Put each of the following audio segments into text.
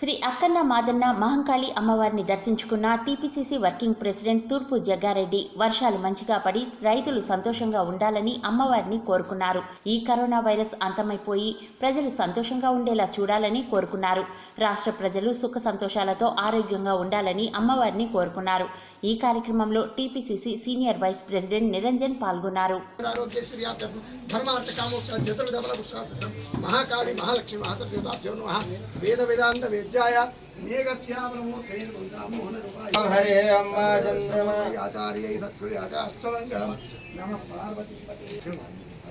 శ్రీ అక్కన్న మాదన్న మహంకాళి అమ్మవారిని దర్శించుకున్న TPCC working president తూర్పు జగ్గారెడ్డి వర్షాలు మంచిగా పడి రైతులు సంతోషంగా ఉండాలని అమ్మవారిని కోరుకున్నారు. ఈ కరోనా వైరస్ అంతమైపోయి ప్రజలు సంతోషంగా ఉండేలా చూడాలని కోరుకున్నారు. రాష్ట్ర ప్రజలు సుఖ సంతోషాలతో ఆరోగ్యంగా ఉండాలని అమ్మవారిని కోరుకున్నారు. ఈ కార్యక్రమంలో TPCC senior vice president Niranjan పాల్గొన్నారు. మహాకాళి మహాలక్ష్మి మహాదేవ వేద వేదాంత వేద రూపాయ హరే అమ్మ చంద్రమా ఆచార్య సత్సురి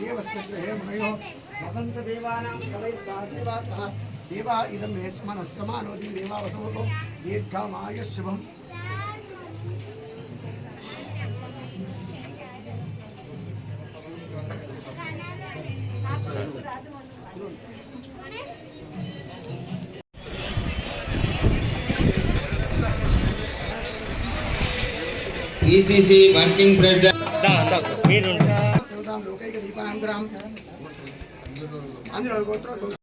देवस्य गृहे मुनयो वसन्तदेवानां कवैर्दादेवातः देवा इदं मे स्मनस्यमानोति देवावसवतो दीर्घमायुष्यभम् ఈసీసీ వర్కింగ్ ప్రెసిడెంట్ देवतां लोकैकदीपाङ्ग्राम् आञ्जनगोत्र